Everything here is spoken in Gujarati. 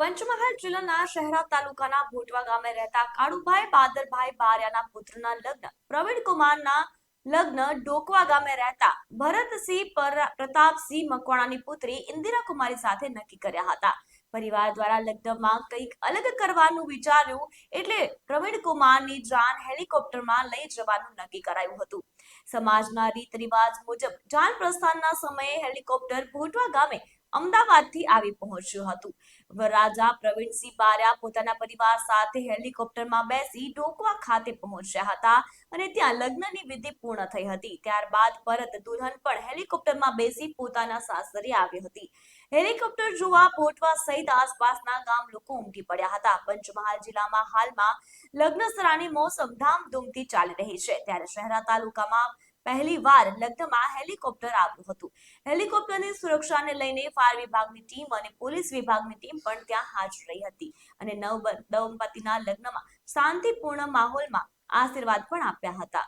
પંચમહાલ જિલ્લાના શહેરા તાલુકાના ભોટવા ગામે રહેતા કાળુભાઈ બાદરભાઈ બારિયાના પુત્રના લગ્ન. પ્રવીણ કુમારના લગ્ન ડોકવા ગામે રહેતા ભરતસિંહ પ્રતાપસિંહ મકવાણાની પુત્રી ઇન્દિરા કુમારી સાથે નક્કી કર્યા હતા. પરિવાર દ્વારા લગ્નમાં કંઈક અલગ કરવાનું વિચાર્યું એટલે પ્રવીણ કુમારની જાન હેલિકોપ્ટરમાં લઈ જવાનું નક્કી કરાયું હતું. સમાજના રીત રિવાજ મુજબ જાન પ્રસ્થાનના સમયે હેલિકોપ્ટર ભોટવા ગામે અમદાવાદથી આવી પહોંચ્યું હતું. વરરાજા પ્રવીણસિંહ બારિયા પોતાના પરિવાર સાથે હેલિકોપ્ટરમાં બેસી ડોકવા ખાતે પહોંચ્યા હતા અને ત્યાં લગ્નની વિધિ પૂર્ણ થઈ હતી. ત્યારબાદ પરત દુલ્હન પણ હેલિકોપ્ટરમાં બેસી પોતાના સાસરે આવી હતી. હેલિકોપ્ટર જોવા ભોટવા સહિત આસપાસના ગામ લોકો ઉમટી પડ્યા હતા. પંચમહાલ જિલ્લામાં હાલમાં લગ્ન સરાની મોસમ ધામધૂમથી ચાલી રહી છે. ત્યારે શહેરા તાલુકામાં પહેલી વાર લગ્નમાં હેલિકોપ્ટર આવ્યું હતું. હેલિકોપ્ટરની સુરક્ષાને લઈને ફાયર વિભાગની ટીમ અને પોલીસ વિભાગની ટીમ પણ ત્યાં હાજર રહી હતી અને નવ દંપતીના લગ્નમાં શાંતિપૂર્ણ માહોલમાં આશીર્વાદ પણ આપ્યા હતા.